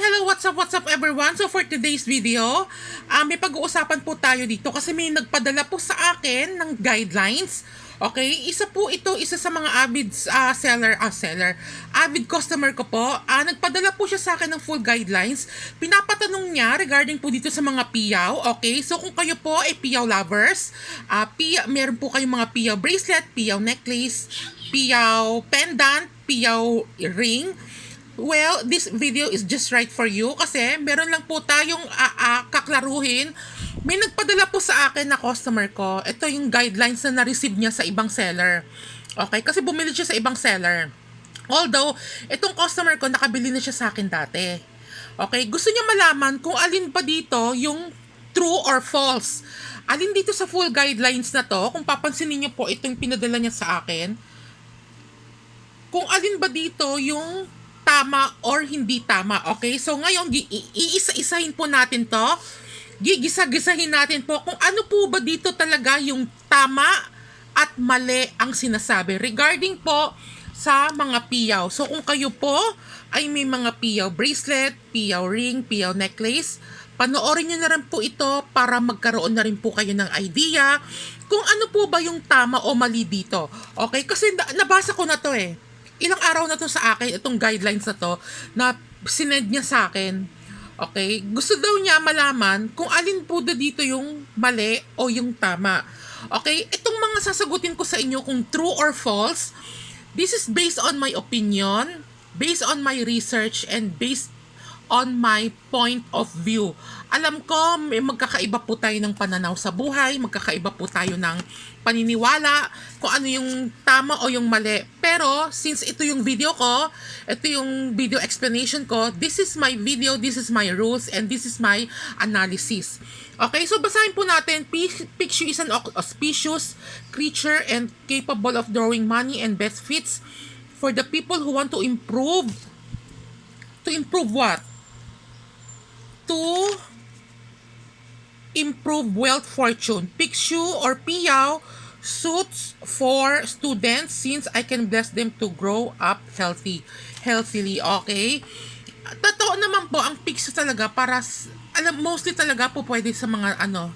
hello, what's up, what's up everyone? So for today's video, ah, may pag-uusapan po tayo dito kasi may nagpadala po sa akin ng guidelines. Okay, isa po ito, isa sa mga avid ah, seller, ah, seller, avid customer ko po. Ah, nagpadala po siya sa akin ng full guidelines. Pinapatanong niya regarding po dito sa mga piyaw. Okay, so kung kayo po ay piyaw lovers, ah, piyaw, meron po kayong mga piyaw bracelet, piyaw necklace, piyaw pendant, piyaw ring, Well, this video is just right for you kasi meron lang po tayong ah, ah, kaklaruhin. May nagpadala po sa akin na customer ko. Ito yung guidelines na na-receive niya sa ibang seller. Okay? Kasi bumili siya sa ibang seller. Although, itong customer ko, nakabili na siya sa akin dati. Okay? Gusto niya malaman kung alin pa dito yung true or false. Alin dito sa full guidelines na to, kung papansinin niyo po itong pinadala niya sa akin, kung alin ba dito yung tama or hindi tama. Okay? So ngayon, iisa-isahin po natin to. Gigisa-gisahin natin po kung ano po ba dito talaga yung tama at mali ang sinasabi regarding po sa mga piyaw. So kung kayo po ay may mga piyaw bracelet, piyaw ring, piyaw necklace, panoorin nyo na rin po ito para magkaroon na rin po kayo ng idea kung ano po ba yung tama o mali dito. Okay? Kasi na- nabasa ko na to eh ilang araw na to sa akin, itong guidelines na to, na sinend niya sa akin. Okay? Gusto daw niya malaman kung alin po da dito yung mali o yung tama. Okay? Itong mga sasagutin ko sa inyo kung true or false, this is based on my opinion, based on my research, and based on my point of view. Alam ko, may magkakaiba po tayo ng pananaw sa buhay, magkakaiba po tayo ng paniniwala, kung ano yung tama o yung mali. Pero, since ito yung video ko, ito yung video explanation ko, this is my video, this is my rules, and this is my analysis. Okay, so basahin po natin, Pi- Pikachu is an au- auspicious creature and capable of drawing money and best fits for the people who want to improve to improve what? To improve wealth fortune. Pikshu or piyaw suits for students since I can bless them to grow up healthy. Healthily, okay? Totoo naman po, ang pikshu talaga para, alam, mostly talaga po pwede sa mga ano,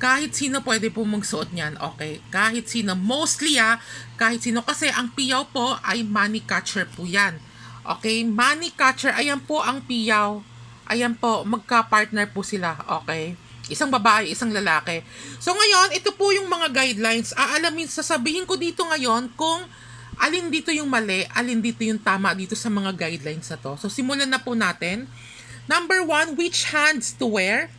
kahit sino pwede po magsuot niyan, okay? Kahit sino, mostly ah, kahit sino. Kasi ang piyaw po ay money catcher po yan. Okay? Money catcher, ayan po ang piyaw. Ayan po, magka-partner po sila, okay? Isang babae, isang lalaki. So ngayon, ito po yung mga guidelines. Aalamin, sasabihin ko dito ngayon kung alin dito yung mali, alin dito yung tama dito sa mga guidelines na to. So simulan na po natin. Number one, which hands to wear?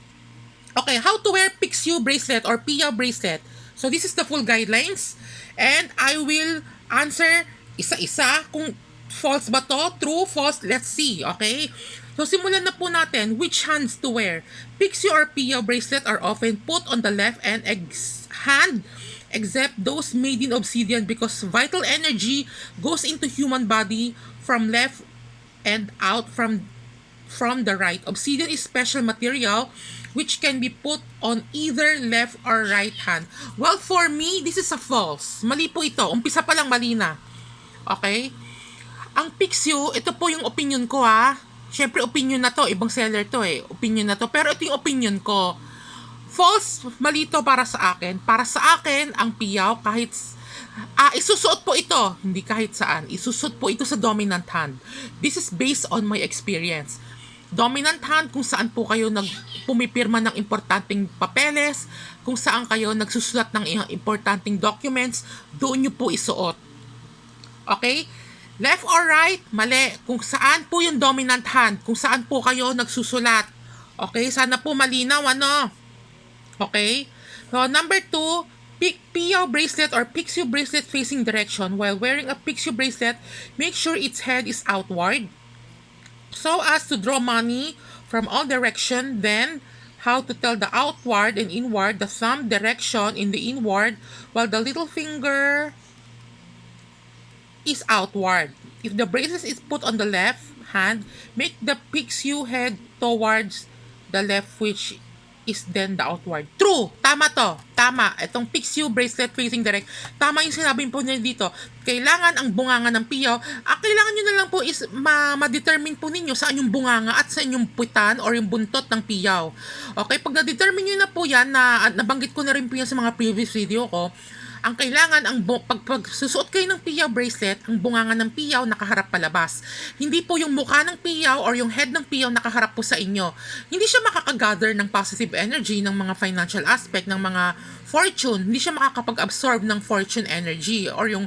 Okay, how to wear Pixu bracelet or Pia bracelet. So this is the full guidelines and I will answer isa-isa kung false ba to, true, false, let's see, okay? So simulan na po natin which hands to wear. Pixie or Pia bracelet are often put on the left and ex- hand except those made in obsidian because vital energy goes into human body from left and out from from the right. Obsidian is special material which can be put on either left or right hand. Well, for me, this is a false. Mali po ito. Umpisa pa lang mali na. Okay? Ang Pixio, ito po yung opinion ko ha. Siyempre, opinion na to. Ibang seller to eh. Opinion na to. Pero ito yung opinion ko. False, mali to para sa akin. Para sa akin, ang piyaw, kahit Ah, isusuot po ito, hindi kahit saan. Isusuot po ito sa dominant hand. This is based on my experience. Dominant hand kung saan po kayo nag pumipirma ng importanteng papeles, kung saan kayo nagsusulat ng importanteng documents, doon nyo po isuot. Okay? Left or right, mali. Kung saan po yung dominant hand, kung saan po kayo nagsusulat. Okay? Sana po malinaw, ano? Okay? So, number two, pick PO bracelet or Pixie bracelet facing direction. While wearing a Pixie bracelet, make sure its head is outward so as to draw money from all direction. Then, how to tell the outward and inward, the thumb direction in the inward, while the little finger is outward. If the bracelet is put on the left hand, make the Pixie head towards the left, which is then the outward. True! Tama to. Tama. Itong Pixie bracelet facing direct. Tama yung sinabi po niya dito. kailangan ang bunganga ng piyaw, ah, kailangan nyo na lang po is ma- ma-determine po ninyo saan yung bunganga at sa inyong puwitan or yung buntot ng piyaw. Okay, pag na-determine nyo na po yan, na, nabanggit ko na rin po yan sa mga previous video ko, ang kailangan, ang bu- pag, pag susuot kayo ng piyaw bracelet, ang bunganga ng piyaw nakaharap palabas. Hindi po yung mukha ng piyaw or yung head ng piyaw nakaharap po sa inyo. Hindi siya makakagather ng positive energy ng mga financial aspect, ng mga fortune. Hindi siya makakapag-absorb ng fortune energy or yung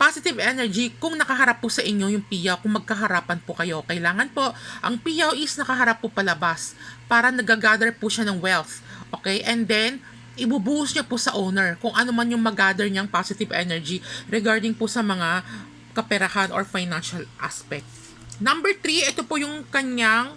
positive energy kung nakaharap po sa inyo yung piyaw, kung magkaharapan po kayo. Kailangan po, ang piyaw is nakaharap po palabas para nagagather po siya ng wealth. Okay? And then, ibubuhos niya po sa owner kung ano man yung mag-gather niyang positive energy regarding po sa mga kaperahan or financial aspect. Number three, ito po yung kanyang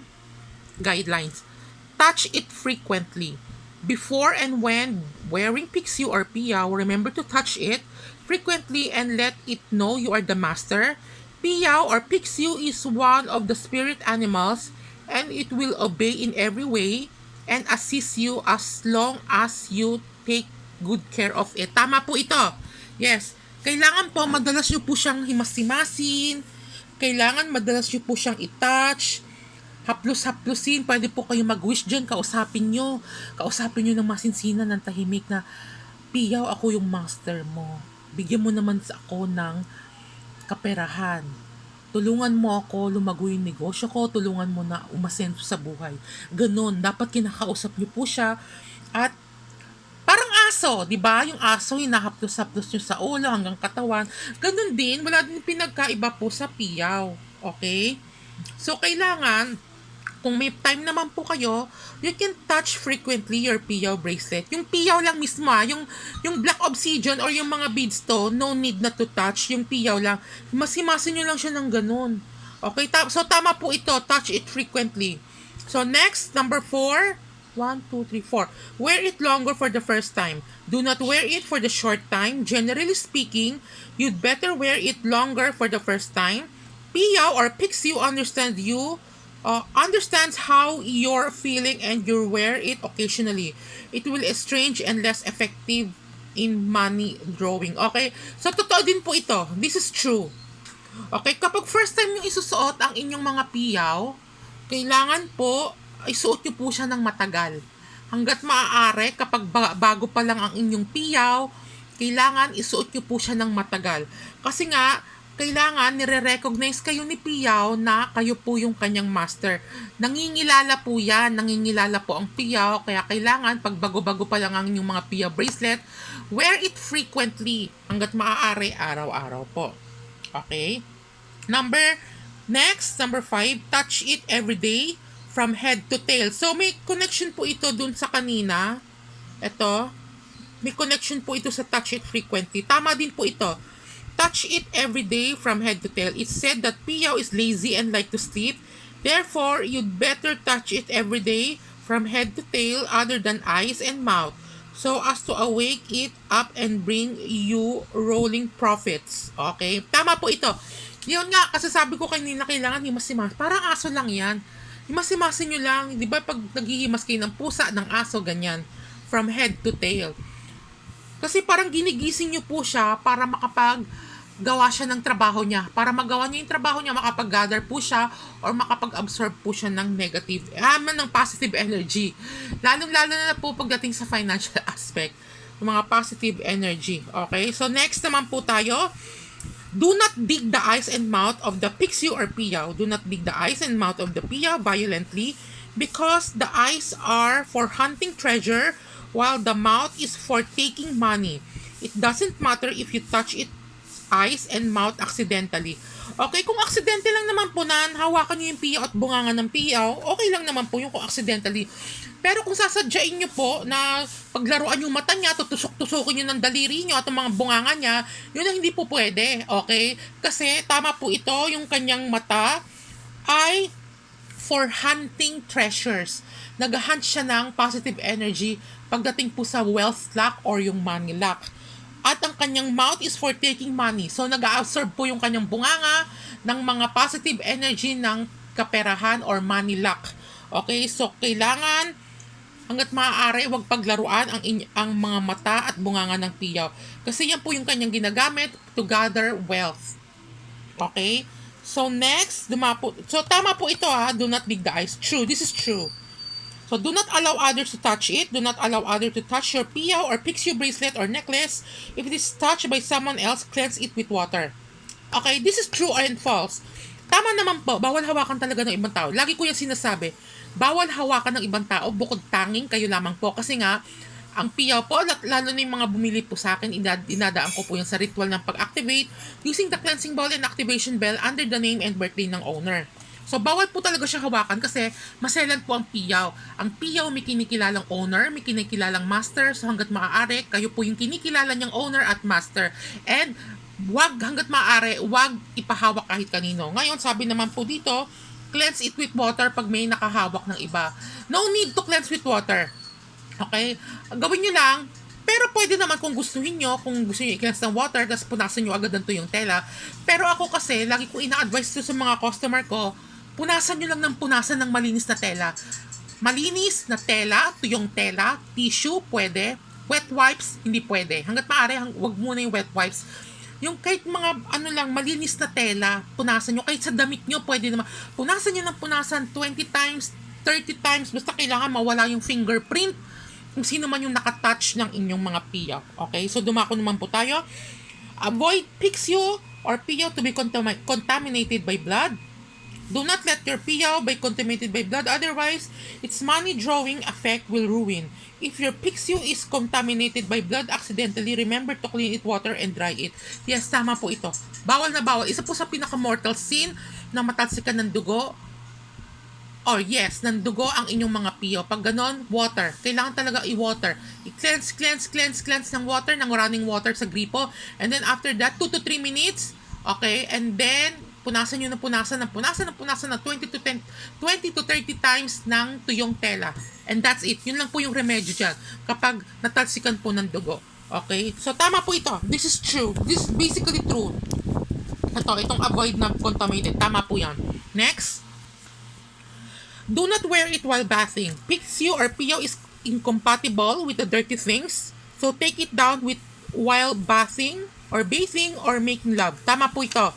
guidelines. Touch it frequently. Before and when wearing Pixiu or Piyaw, remember to touch it frequently and let it know you are the master. Piyaw or Pixiu is one of the spirit animals and it will obey in every way and assist you as long as you take good care of it. Tama po ito. Yes. Kailangan po madalas nyo po siyang himas-himasin. Kailangan madalas nyo po siyang i-touch. Haplos-haplosin. Pwede po kayo mag-wish dyan. Kausapin nyo. Kausapin nyo ng masinsinan ng tahimik na Piyaw, ako yung master mo. Bigyan mo naman sa ako ng kaperahan. Tulungan mo ako lumago yung negosyo ko, tulungan mo na umasenso sa buhay. Ganon, dapat kinakausap niyo po siya at parang aso, di ba? Yung aso, hinahaplos-haplos nyo sa ulo hanggang katawan. Ganon din, wala din pinagkaiba po sa piyaw. Okay? So, kailangan, kung may time naman po kayo, you can touch frequently your piyaw bracelet. Yung piyaw lang mismo, ah, yung, yung black obsidian or yung mga beadstone, no need na to touch. Yung piyaw lang, masimasin nyo lang siya ng ganun. Okay, ta- so tama po ito, touch it frequently. So next, number four, one, two, three, four. Wear it longer for the first time. Do not wear it for the short time. Generally speaking, you'd better wear it longer for the first time. Piyaw or Pixiu understand you uh, understands how you're feeling and you wear it occasionally. It will estrange and less effective in money drawing. Okay? So, totoo din po ito. This is true. Okay? Kapag first time yung isusuot ang inyong mga piyaw, kailangan po isuot nyo po siya ng matagal. Hanggat maaari, kapag ba- bago pa lang ang inyong piyaw, kailangan isuot nyo po siya ng matagal. Kasi nga, kailangan nire-recognize kayo ni Piyaw na kayo po yung kanyang master. Nangingilala po yan, nangingilala po ang Piyaw, kaya kailangan pag bago-bago pa lang ang inyong mga Piyaw bracelet, wear it frequently hanggat maaari araw-araw po. Okay? Number, next, number five, touch it every day from head to tail. So, may connection po ito dun sa kanina. Ito, may connection po ito sa touch it frequently. Tama din po ito touch it every day from head to tail. It's said that Piyaw is lazy and like to sleep. Therefore, you'd better touch it every day from head to tail other than eyes and mouth so as to awake it up and bring you rolling profits. Okay? Tama po ito. Yun nga, kasi sabi ko kanina kailangan himas-himas. Parang aso lang yan. Himas-himasin nyo lang. Di ba pag naghihimas kayo ng pusa, ng aso, ganyan. From head to tail. Kasi parang ginigising nyo po siya para makapag gawa siya ng trabaho niya. Para magawa niya yung trabaho niya, makapag-gather po siya or makapag-absorb po siya ng negative, ah, ng positive energy. Lalong-lalo na po pagdating sa financial aspect. Yung mga positive energy. Okay? So, next naman po tayo. Do not dig the eyes and mouth of the Pixiu or Piyaw. Do not dig the eyes and mouth of the Piyaw violently because the eyes are for hunting treasure while the mouth is for taking money. It doesn't matter if you touch it eyes and mouth accidentally. Okay, kung accidentally lang naman po na hawakan niyo yung piyaw at bunganga ng piyaw, okay lang naman po yung kung accidentally. Pero kung sasadyain niyo po na paglaruan yung mata niya, tutusok-tusokin niyo ng daliri niyo at ang mga bunganga niya, yun ang hindi po pwede. Okay? Kasi tama po ito, yung kanyang mata ay for hunting treasures. Nag-hunt siya ng positive energy pagdating po sa wealth luck or yung money luck. At ang kanyang mouth is for taking money. So, nag-absorb po yung kanyang bunganga ng mga positive energy ng kaperahan or money luck. Okay? So, kailangan hanggat maaari, huwag paglaruan ang, ang mga mata at bunganga ng piyaw. Kasi yan po yung kanyang ginagamit to gather wealth. Okay? So next, dumapo. So tama po ito ha, do not dig the eyes. True, this is true. So do not allow others to touch it. Do not allow others to touch your piyaw or pixie bracelet or necklace. If it is touched by someone else, cleanse it with water. Okay, this is true and false. Tama naman po, bawal hawakan talaga ng ibang tao. Lagi ko yung sinasabi, bawal hawakan ng ibang tao bukod tanging kayo lamang po. Kasi nga, ang piyaw po, lalo na yung mga bumili po sa akin, inad- inadaan ko po yung sa ritual ng pag-activate using the cleansing ball and activation bell under the name and birthday ng owner. So, bawal po talaga siya hawakan kasi maselan po ang piyaw. Ang piyaw may kinikilalang owner, may kinikilalang master. So, hanggat maaari, kayo po yung kinikilala niyang owner at master. And, wag hanggat maaari, wag ipahawak kahit kanino. Ngayon, sabi naman po dito, cleanse it with water pag may nakahawak ng iba. No need to cleanse with water. Okay? Gawin nyo lang, pero pwede naman kung gustuhin nyo, kung gusto nyo i-cleanse ng water, tapos punasan nyo agad ng tuyong tela. Pero ako kasi, lagi ko ina-advise to sa mga customer ko, punasan nyo lang ng punasan ng malinis na tela. Malinis na tela, tuyong tela, tissue, pwede. Wet wipes, hindi pwede. Hanggat maaari, hang, wag muna yung wet wipes. Yung kahit mga ano lang, malinis na tela, punasan nyo. Kahit sa damit nyo, pwede naman. Punasan nyo ng punasan 20 times, 30 times. Basta kailangan mawala yung fingerprint kung sino man yung nakatouch ng inyong mga piyaw. Okay? So, dumako naman po tayo. Avoid pixio or piyaw to be contami- contaminated by blood. Do not let your piyaw be contaminated by blood, otherwise, its money drawing effect will ruin. If your pixio is contaminated by blood accidentally, remember to clean it water and dry it. Yes, tama po ito. Bawal na bawal. Isa po sa pinaka-mortal sin na matalsikan ng dugo or yes, ng dugo ang inyong mga piyo. Pag ganon, water. Kailangan talaga i-water. I-cleanse, cleanse, cleanse, cleanse ng water, ng running water sa gripo. And then after that, 2 to 3 minutes. Okay? And then, punasan nyo na punasan ng punasan ng punasan ng 20 to 10, 20 to 30 times ng tuyong tela. And that's it. Yun lang po yung remedyo dyan. Kapag natalsikan po ng dugo. Okay? So, tama po ito. This is true. This is basically true. Ito, itong avoid na contaminated. Tama po yan. Next. Do not wear it while bathing. Pixie or PO is incompatible with the dirty things. So take it down with while bathing or bathing or making love. Tama po ito.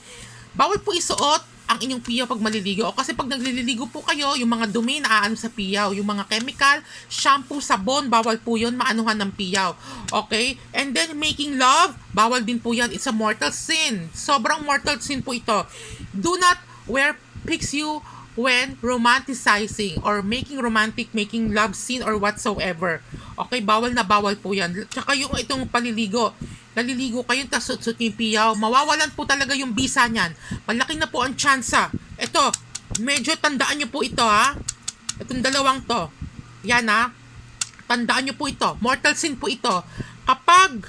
Bawal po isuot ang inyong piyaw pag maliligo. O kasi pag nagliligo po kayo, yung mga dumi na aano sa piyaw. Yung mga chemical, shampoo, sabon, bawal po yun, maanuhan ng piyaw. Okay? And then making love, bawal din po yan. It's a mortal sin. Sobrang mortal sin po ito. Do not wear pixie when romanticizing or making romantic, making love scene or whatsoever. Okay, bawal na bawal po yan. Tsaka yung itong paliligo, naliligo kayo, tapos sutsut yung piyaw, mawawalan po talaga yung bisa niyan. Malaki na po ang tsansa. Ito, medyo tandaan nyo po ito ha. Itong dalawang to. Yan ha. Tandaan nyo po ito. Mortal sin po ito. Kapag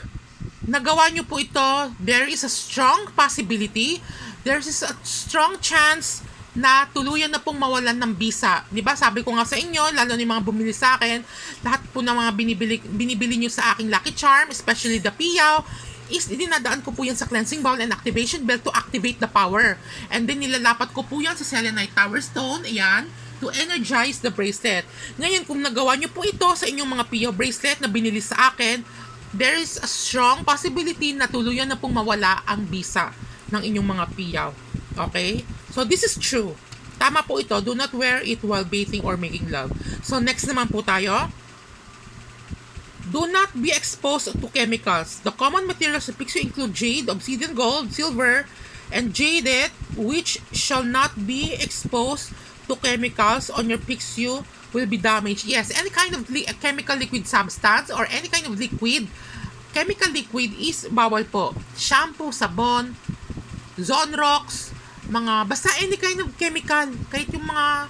nagawa nyo po ito, there is a strong possibility, there is a strong chance na tuluyan na pong mawalan ng bisa. 'Di ba? Sabi ko nga sa inyo, lalo na yung mga bumili sa akin, lahat po ng mga binibili binibili niyo sa aking Lucky Charm, especially the Piyaw, is dinadaan ko po yan sa cleansing bowl and activation bell to activate the power. And then nilalapat ko po yan sa selenite tower stone, ayan, to energize the bracelet. Ngayon, kung nagawa niyo po ito sa inyong mga Piyaw bracelet na binili sa akin, there is a strong possibility na tuluyan na pong mawala ang bisa ng inyong mga Piyaw. Okay? So, this is true. Tama po ito. Do not wear it while bathing or making love. So, next naman po tayo. Do not be exposed to chemicals. The common materials of pixie include jade, obsidian gold, silver, and jaded, which shall not be exposed to chemicals on your pixie will be damaged. Yes, any kind of li- chemical liquid substance or any kind of liquid, chemical liquid is bawal po. Shampoo, sabon, Zonrox, mga, basta any kind of chemical, kahit yung mga,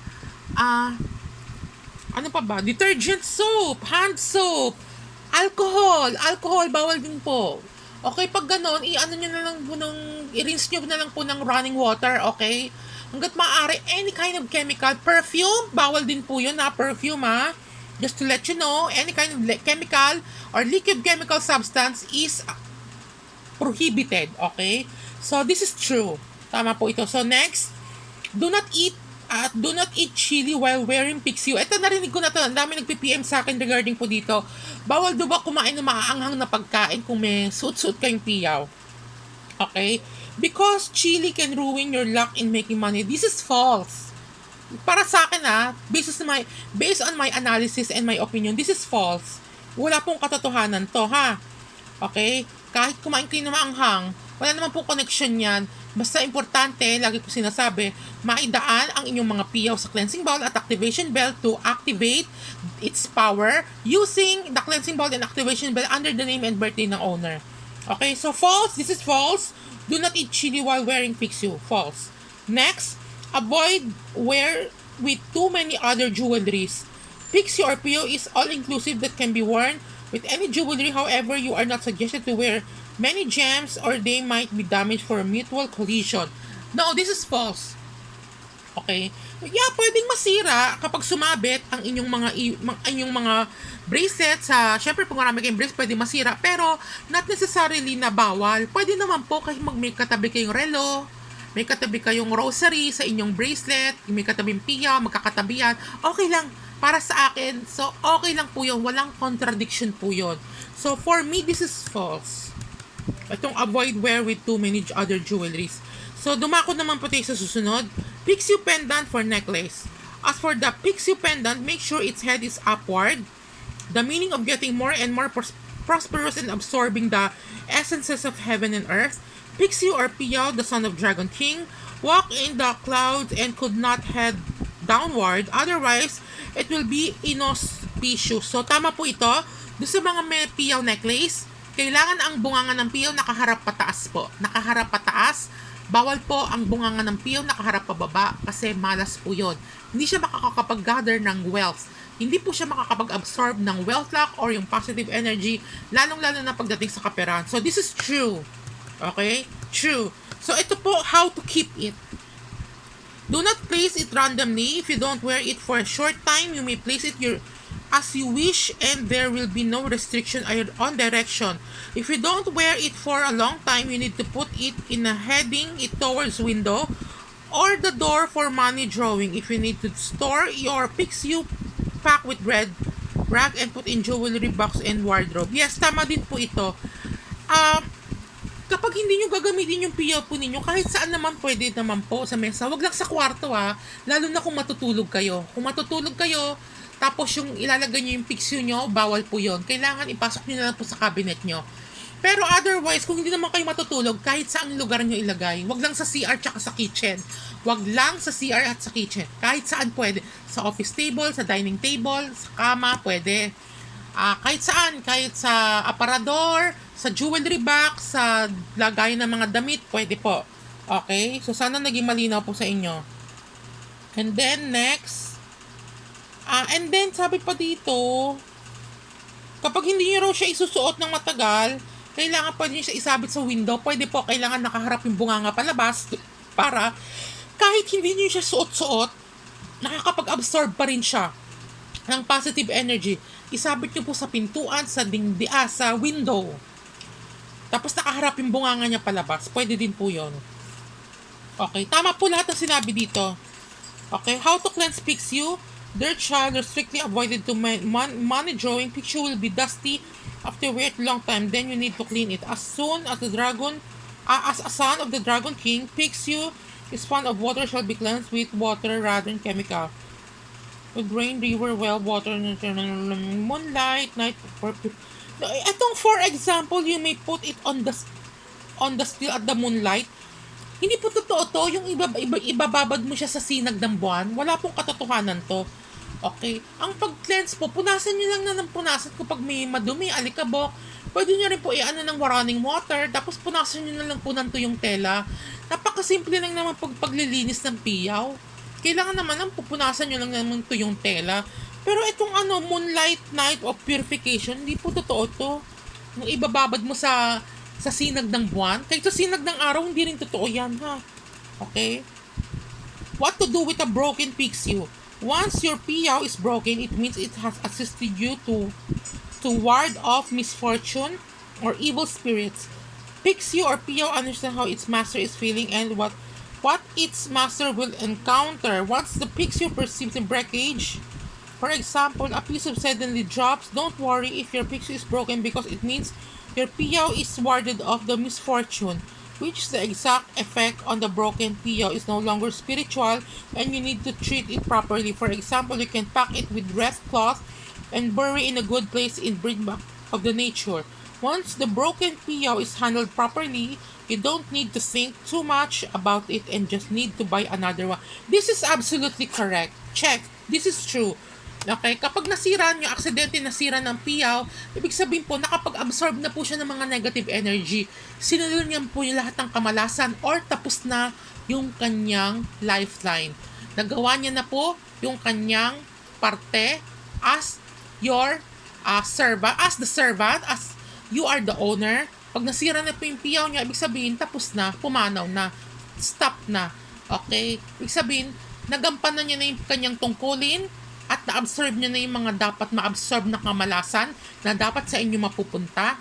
ah, ano pa ba, detergent soap, hand soap, alcohol, alcohol, bawal din po. Okay, pag ganon, i-ano na lang po ng, i-rinse nyo na lang po ng running water, okay? Hanggat maaari, any kind of chemical, perfume, bawal din po yun ha, perfume ha. Just to let you know, any kind of chemical or liquid chemical substance is prohibited, okay? So, this is true. Tama po ito. So, next, do not eat At do not eat chili while wearing pixie. Ito narinig ko na to. Ang dami nagpi-PM sa akin regarding po dito. Bawal daw ba kumain ng maaanghang na pagkain kung may suit-suit kayong piyaw? Okay? Because chili can ruin your luck in making money. This is false. Para sa akin ah, based on my, based on my analysis and my opinion, this is false. Wala pong katotohanan to ha. Okay? Kahit kumain kayo ng maanghang, wala naman pong connection yan. Basta importante, lagi ko sinasabi, maidaan ang inyong mga piyaw sa cleansing bowl at activation bell to activate its power using the cleansing bowl and activation bell under the name and birthday ng owner. Okay, so false. This is false. Do not eat chili while wearing pixie. False. Next, avoid wear with too many other jewelries. Pixie or PO is all-inclusive that can be worn with any jewelry. However, you are not suggested to wear many gems or they might be damaged for a mutual collision. No, this is false. Okay? Yeah, pwedeng masira kapag sumabit ang inyong mga inyong mga bracelets sa syempre kung marami kayong bracelet pwede masira pero not necessarily na bawal. Pwede naman po kasi mag may katabi kayong relo, may katabi kayong rosary sa inyong bracelet, may katabing piya, magkakatabi yan. Okay lang para sa akin. So okay lang po 'yon, walang contradiction po 'yon. So for me this is false. Itong avoid wear with too many other jewelries. So, dumako naman po tayo sa susunod. Pixie pendant for necklace. As for the pixie pendant, make sure its head is upward. The meaning of getting more and more pros- prosperous and absorbing the essences of heaven and earth. Pixie or Piao, the son of Dragon King, walk in the clouds and could not head downward. Otherwise, it will be inauspicious. So, tama po ito. Doon sa mga may Piao necklace, kailangan ang bunganga ng piyaw nakaharap pataas po. Nakaharap pataas. Bawal po ang bunganga ng piyaw nakaharap pababa kasi malas po yon. Hindi siya makakapag-gather ng wealth. Hindi po siya makakapag-absorb ng wealth luck or yung positive energy, lalong-lalo na pagdating sa kaperahan. So, this is true. Okay? True. So, ito po how to keep it. Do not place it randomly. If you don't wear it for a short time, you may place it your as you wish and there will be no restriction on direction. If you don't wear it for a long time, you need to put it in a heading it towards window or the door for money drawing. If you need to store your picks you pack with red rack and put in jewelry box and wardrobe. Yes, tama din po ito. Um, kapag hindi nyo gagamitin yung piyaw po ninyo, kahit saan naman pwede naman po sa mesa. Wag lang sa kwarto ha, lalo na kung matutulog kayo. Kung matutulog kayo, tapos yung ilalagay nyo yung pixie nyo, bawal po yon. Kailangan ipasok nyo na lang po sa cabinet nyo. Pero otherwise, kung hindi naman kayo matutulog, kahit saan lugar nyo ilagay, wag lang sa CR tsaka sa kitchen. Wag lang sa CR at sa kitchen. Kahit saan pwede. Sa office table, sa dining table, sa kama, pwede. Ah, kahit saan, kahit sa aparador, sa jewelry box, sa lagay ng mga damit, pwede po. Okay? So, sana naging malinaw po sa inyo. And then, next, Ah, and then sabi pa dito, kapag hindi niyo raw siya isusuot ng matagal, kailangan pa niyo siya isabit sa window. Pwede po, kailangan nakaharap yung bunganga palabas para kahit hindi niyo siya suot-suot, nakakapag-absorb pa rin siya ng positive energy. Isabit niyo po sa pintuan, sa dingdi, ah, sa window. Tapos nakaharap yung bunganga niya palabas. Pwede din po yon. Okay, tama po lahat ng sinabi dito. Okay, how to cleanse picks you? Their child are strictly avoided to man- mon- money drawing. Picture will be dusty after wait long time. Then you need to clean it. As soon as the dragon, uh, as a son of the dragon king, picks you is fond of water shall be cleansed with water rather than chemical. With rain, river, well, water, moonlight, night, or Itong for example, you may put it on the on the still at the moonlight. Hindi po totoo to. Yung iba, iba, ibababad mo siya sa sinag ng buwan. Wala pong katotohanan to. Okay? Ang pag-cleanse po, punasan nyo lang na ng punasan kapag may madumi, alikabok. Pwede nyo rin po i-ano ng running water, tapos punasan nyo na lang po ng tuyong tela. Napakasimple lang naman pag paglilinis ng piyaw. Kailangan naman ang pupunasan nyo lang naman tuyong tela. Pero itong ano, moonlight night of purification, hindi po totoo to. Yung ibababad mo sa sa sinag ng buwan. Kahit sa sinag ng araw, hindi rin totoo yan, ha? Okay? What to do with a broken pixie? Once your piyaw is broken, it means it has assisted you to to ward off misfortune or evil spirits. Pixie or piyaw understand how its master is feeling and what what its master will encounter once the pixie perceives a breakage. For example, a piece of suddenly drops. Don't worry if your pixie is broken because it means your piyaw is warded off the misfortune, which the exact effect on the broken piyaw is no longer spiritual and you need to treat it properly. For example, you can pack it with rest cloth and bury in a good place in bring back of the nature. Once the broken piyaw is handled properly, you don't need to think too much about it and just need to buy another one. This is absolutely correct. Check. This is true. Okay, kapag nasira nyo, aksidente nasira ng piyaw, ibig sabihin po, nakapag-absorb na po siya ng mga negative energy. Sinulol niya po yung lahat ng kamalasan or tapos na yung kanyang lifeline. Nagawa niya na po yung kanyang parte as your uh, servant, as the servant, as you are the owner. Pag nasira na po yung piyaw niya, ibig sabihin, tapos na, pumanaw na, stop na. Okay? Ibig sabihin, nagampanan niya na yung kanyang tungkulin at na-absorb niya na yung mga dapat ma-absorb na kamalasan na dapat sa inyo mapupunta.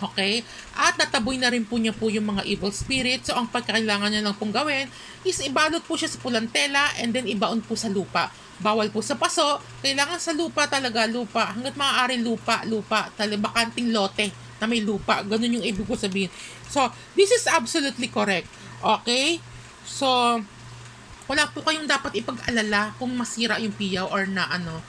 Okay? At nataboy na rin po niya po yung mga evil spirits. So, ang pagkakailangan niya lang pong gawin is ibalot po siya sa pulang tela and then ibaon po sa lupa. Bawal po sa paso. Kailangan sa lupa talaga, lupa. Hanggat maaari lupa, lupa. Talibakanting lote na may lupa. Ganun yung ibig ko sabihin. So, this is absolutely correct. Okay? So, wala po kayong dapat ipag-alala kung masira yung piyaw or na ano.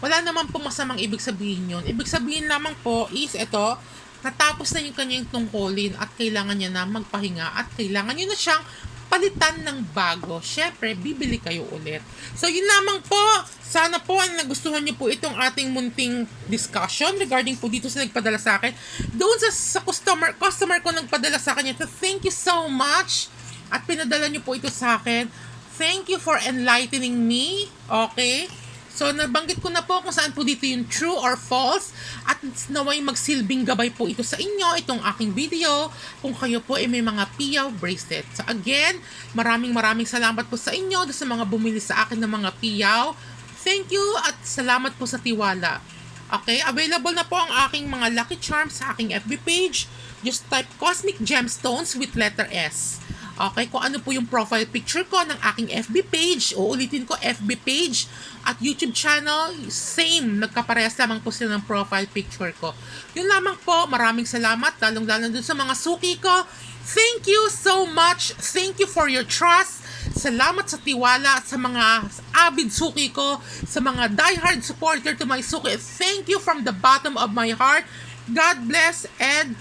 Wala naman po masamang ibig sabihin yun. Ibig sabihin lamang po is ito, natapos na yung kanyang tungkulin at kailangan niya na magpahinga at kailangan niyo na siyang palitan ng bago. Siyempre, bibili kayo ulit. So, yun lamang po. Sana po ang nagustuhan niyo po itong ating munting discussion regarding po dito sa nagpadala sa akin. Doon sa, sa customer, customer ko nagpadala sa akin ito, thank you so much. At pinadala niyo po ito sa akin. Thank you for enlightening me. Okay? So, nabanggit ko na po kung saan po dito yung true or false at naway magsilbing gabay po ito sa inyo, itong aking video, kung kayo po ay may mga piyaw bracelet. So, again, maraming maraming salamat po sa inyo sa mga bumili sa akin ng mga piyaw. Thank you at salamat po sa tiwala. Okay, available na po ang aking mga lucky charms sa aking FB page. Just type Cosmic Gemstones with letter S. Okay, kung ano po yung profile picture ko ng aking FB page, uulitin ko FB page at YouTube channel, same, nagkaparehas lamang po sila ng profile picture ko. Yun lamang po, maraming salamat, lalong-lalo dun sa mga suki ko. Thank you so much. Thank you for your trust. Salamat sa tiwala sa mga avid suki ko, sa mga diehard supporter to my suki. Thank you from the bottom of my heart. God bless and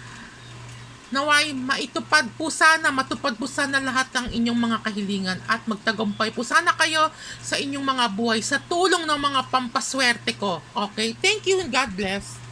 naway maitupad po sana, matupad po sana lahat ng inyong mga kahilingan at magtagumpay po sana kayo sa inyong mga buhay sa tulong ng mga pampaswerte ko. Okay? Thank you and God bless.